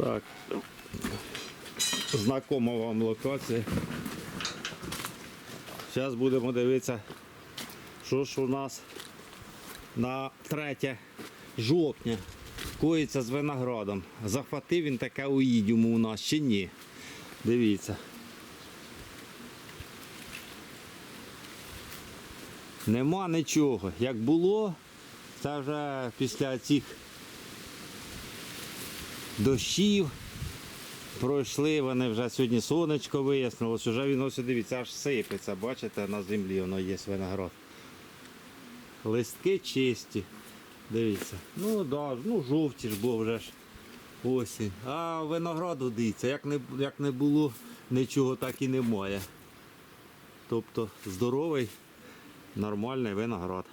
Так. Знакома вам локація. Зараз будемо дивитися, що ж у нас на 3 жовтня коїться з виноградом. Захватив він таке уїдьому у нас чи ні. Дивіться. Нема нічого. Як було, це вже після цих дощів пройшли, вони вже сьогодні сонечко вияснилось, вже він ось дивіться, аж сипеться, бачите, на землі воно є виноград. Листки чисті. Дивіться. Ну да, ну жовті ж, бо вже ж осінь. А винограду дивіться, як не, як не було, нічого так і немає. Тобто здоровий, нормальний виноград.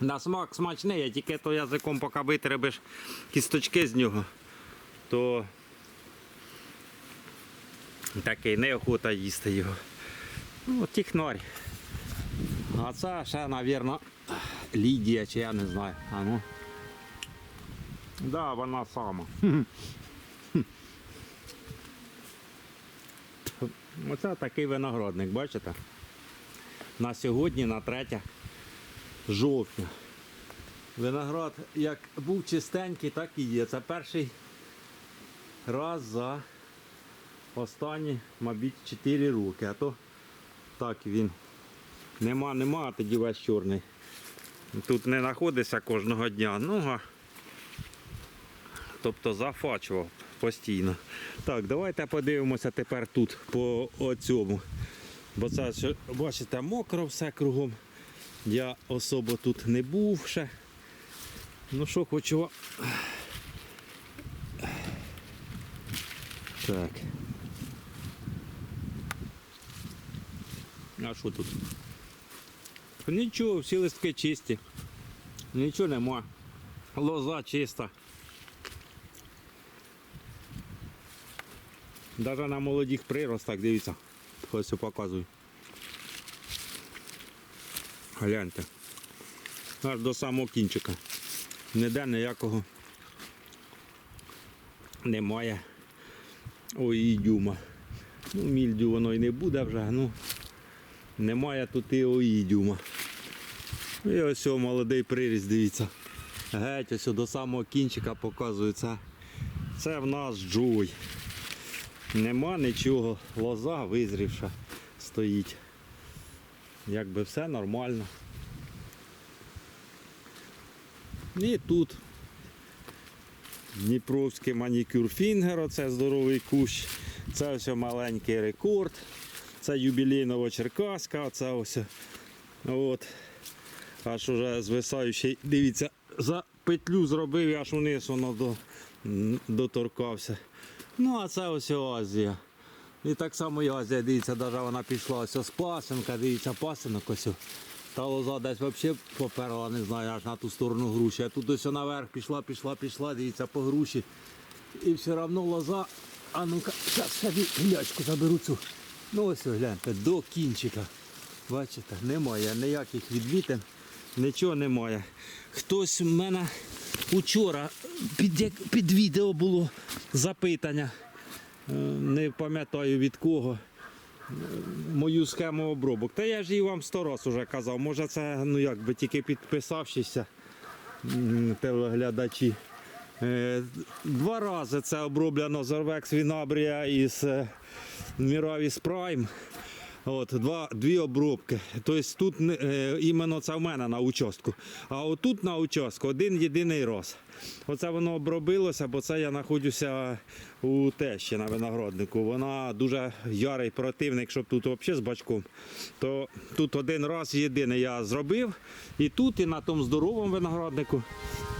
На смак смачний, а тільки то язиком поки витребиш кісточки з нього, то такий неохота їсти його. Ну, тіхнарь. А це ще, мабуть, Лідія, чи я не знаю. А ну. Да, вона сама. Оце такий виноградник, бачите? На сьогодні, на 3 жовтня. Виноград як був чистенький, так і є. Це перший раз за останні, мабуть, 4 роки. А то так він. Нема, нема, а тоді весь чорний. Тут не знаходиться кожного дня. Ну, а... Тобто зафачував постійно. Так, давайте подивимося тепер тут по оцьому. Бо це, бачите, мокро все кругом. Я особо тут не був ще. Ну що хочу. Так. А що тут? Нічого, всі листки чисті. Нічого нема. Лоза чиста. Даже на молодих приростах, дивіться. Ось показую. Гляньте. Аж до самого кінчика. Ніде ніякого немає. Ой, і дюма. Ну, мільдю воно і не буде вже, ну немає тут і оїдюма. І ось о, молодий приріст, дивіться. Геть ось до самого кінчика показується. Це в нас джуй. Нема нічого, лоза визрівша стоїть. Якби все нормально. І тут Дніпровський манікюр фінгер, це здоровий кущ. Це ось маленький рекорд. Це юбілейного Черкаська, це ось. От. Аж уже звисаючий, дивіться, за петлю зробив аж вниз воно до, доторкався. Ну, а це ось Азія. І так само і Азія, дивіться, навіть вона пішла ось з пасенка, дивіться, пасенок ось. Та лоза десь взагалі поперла, не знаю, аж на ту сторону груші. А тут ось наверх пішла, пішла, пішла, дивіться, по груші. І все одно лоза. А ну-ка, зараз собі глячку заберу цю. Ну ось гляньте, до кінчика. Бачите, немає ніяких відмітин, нічого немає. Хтось в мене учора під, під відео було запитання. Е, Не пам'ятаю від кого. е, Мою схему обробок. Та я ж її вам сто раз уже казав. Може це ну якби тільки підписавшися телеглядачі. Е, Два рази це оброблено Зорвекс Вінабрія із Міравіс Prime. От, два, дві обробки. Тобто тут е, іменно це в мене на участку. А отут на участку один єдиний раз. Оце воно обробилося, бо це я знаходжуся у тещі на винограднику. Вона дуже ярий противник, щоб тут взагалі з бачком. То тут один раз єдиний я зробив. І тут, і на тому здоровому винограднику.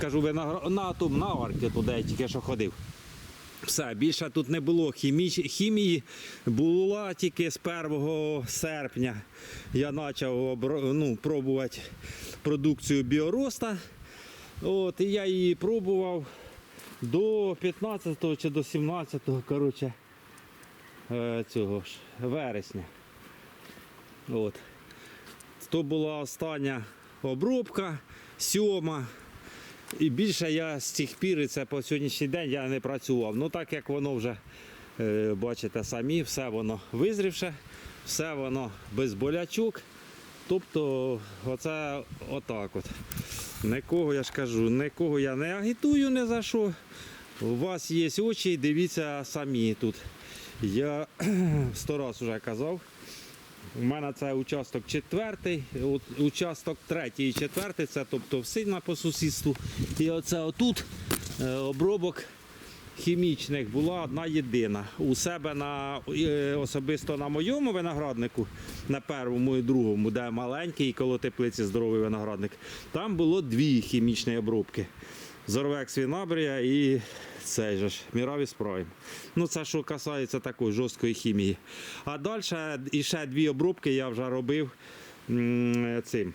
Кажу, виноград... на тому на арки туди тільки що ходив. Все, більше тут не було хімії. хімії. Була тільки з 1 серпня. Я почав ну, пробувати продукцію біороста. От, і я її пробував до 15 чи до 17 коротше, е, цього ж, вересня. От. То була остання обробка, сьома. І більше я з тих пір, і це по сьогоднішній день я не працював. Ну так як воно вже, е, бачите самі, все воно визрівше, все воно без болячок. Тобто, оце отак от. Нікого я ж кажу, нікого я не агітую ні за що. У вас є очі, дивіться самі тут. Я сто раз вже казав. У мене це участок четвертий, участок третій і четвертий, це тобто сильна по сусідству. І оце отут е, обробок хімічних була одна єдина. У себе на е, особисто на моєму винограднику, на першому і другому, де маленький і коло теплиці здоровий виноградник, там було дві хімічні обробки. Зорвекс Вінабрія і цей же ж Міравіс Прайм. Ну це що касається такої жорсткої хімії. А далі іще дві обробки я вже робив цим.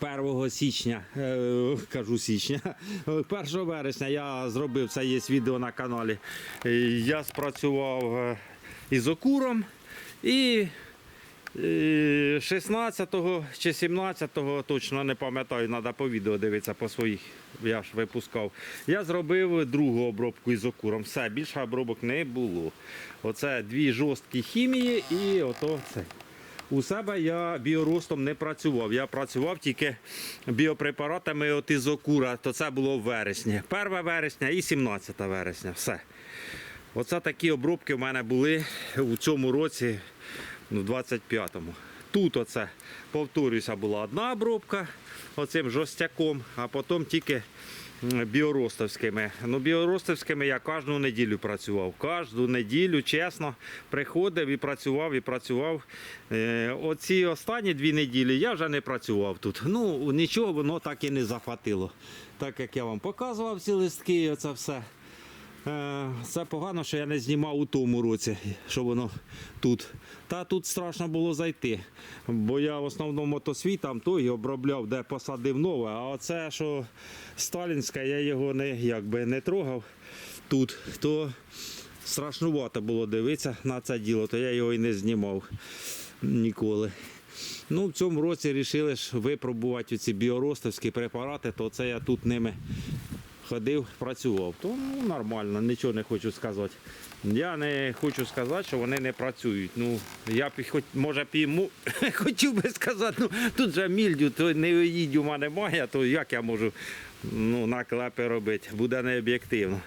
1 січня, е, кажу січня, 1 вересня я зробив це є відео на каналі. Е, Я спрацював е, ізокуром і е, 16 чи 17, точно не пам'ятаю, треба по відео дивитися по своїх. Я ж випускав. Я зробив другу обробку ізокуром. Все, більше обробок не було. Оце дві жорсткі хімії і ото це. У себе я біоростом не працював. Я працював тільки біопрепаратами от ізокура, то це було в вересні. 1 вересня і 17 вересня. Все. Оце такі обробки в мене були у цьому році, в 25-му. Тут оце, повторюся, була одна обробка оцим жорстяком, а потім тільки біоростовськими. Ну, біоростовськими я кожну неділю працював. Кожну неділю, чесно, приходив і працював, і працював. Е, оці останні дві неділі я вже не працював тут. Ну, нічого воно так і не захватило. Так як я вам показував ці листки, оце все. Е, Це погано, що я не знімав у тому році, що воно тут. Та тут страшно було зайти. Бо я в основному то свій там той обробляв, де посадив нове. А оце, що сталінське, я його не, якби, не трогав тут, то страшнувато було дивитися на це діло, то я його і не знімав ніколи. Ну, в цьому році вирішили випробувати ці біоростовські препарати, то це я тут ними ходив, працював. То ну, нормально, нічого не хочу сказати. Я не хочу сказати, що вони не працюють. Ну, я б хоч, може б йому хотів би сказати, ну тут же мільдю, то не їдь у мене немає, то як я можу ну, наклепи робити? Буде необ'єктивно.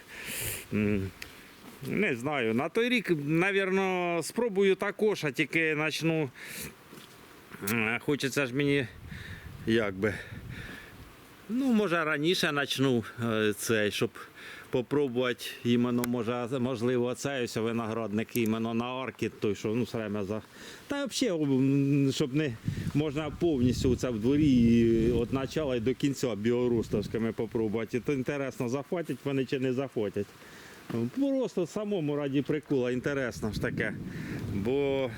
Не знаю. На той рік, мабуть, спробую також, а тільки почну. Хочеться ж мені якби. Ну, може, раніше почну е, цей, щоб попробувати іменно, може, можливо, цей ось виноградник іменно на арки, той, що ну, время за. Та взагалі, щоб не можна повністю це в дворі від початку до кінця біорустовськими попробувати. То інтересно, захватять вони чи не захватять. Просто самому раді прикола, інтересно ж таке. Бо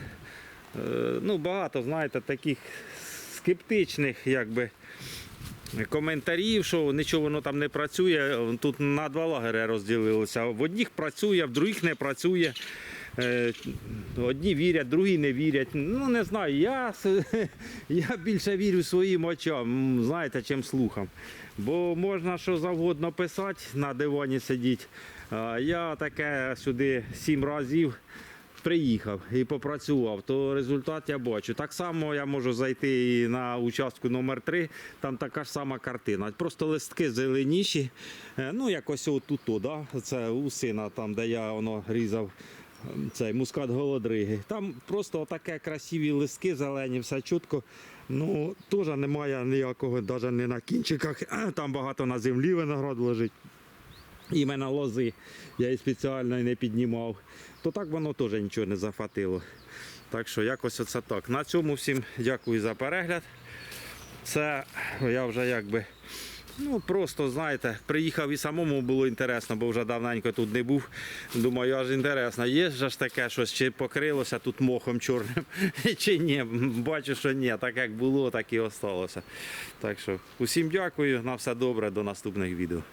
е, ну, багато, знаєте, таких скептичних, якби коментарів, що нічого воно там не працює. Тут на два лагери розділилося. В одних працює, в других не працює. Е, Одні вірять, другі не вірять. Ну не знаю. Я, я більше вірю своїм очам, знаєте, чим слухам. Бо можна що завгодно писати, на дивані сидіти. Я таке сюди сім разів приїхав і попрацював, то результат я бачу. Так само я можу зайти і на участку номер 3 там така ж сама картина. Просто листки зеленіші. Е, Ну, якось отут, да? це у сина, там, де я воно різав. ем, Цей мускат голодриги. Там просто таке красиві листки зелені, все чітко. Ну, теж немає ніякого, навіть не на кінчиках. Там багато на землі виноград лежить іменно лози я і спеціально не піднімав, то так воно теж нічого не захватило. Так що якось оце так. На цьому всім дякую за перегляд. Це я вже якби. Ну просто знаєте, приїхав і самому було інтересно, бо вже давненько тут не був. Думаю, аж інтересно, є ж таке щось, чи покрилося тут мохом чорним, чи ні. Бачу, що ні, так як було, так і осталося. Так що усім дякую, на все добре, до наступних відео.